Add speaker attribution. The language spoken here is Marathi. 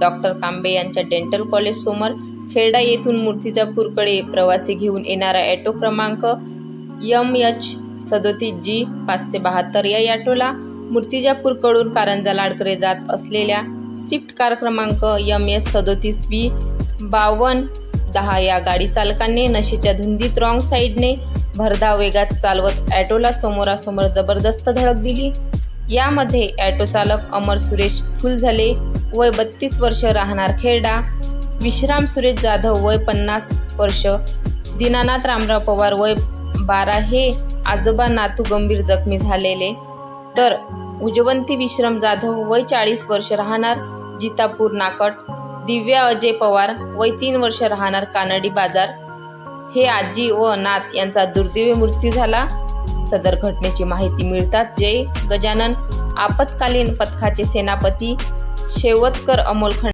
Speaker 1: डॉक्टर कांबे यांच्या डेंटल कॉलेज समोर खेरडा येथून मूर्तिजापूरकडे प्रवासी घेऊन येणारा ॲटो क्रमांक यम एच सदोतीस जी पाचशे बहात्तर या ॲटोला मूर्तिजापूरकडून कारंजा लाडकडे जात असलेल्या शिफ्ट कार क्रमांक यम एस सदोतीस बी बावन्न दहा या गाडी चालकाने नशेच्या धुंदीत रॉंग साईडने भरधाव वेगात चालवत ॲटोला समोरासमोर जबरदस्त धडक दिली. यामध्ये ॲटो चालक अमर सुरेश फुलझले वय बत्तीस वर्ष राहणार खेरडा. विश्राम सुरेश जाधव वय पन्नास वर्ष. दीनानाथ रामराव पवार वय बारा हे आजोबा नातू गंभीर जखमी झालेले. तर उजवंती विश्रम जाधव वय चाळीस वर्ष राहणार जितापूर नाकट. दिव्या अजय पवार वय तीन वर्ष राहणार कानडी बाजार. हे आजी व नात यांचा दुर्दैवी मृत्यू झाला. सदर घटनेची माहिती मिळताच जय गजानन आपत्कालीन पथकाचे सेनापती शेवतकर अमोल खंड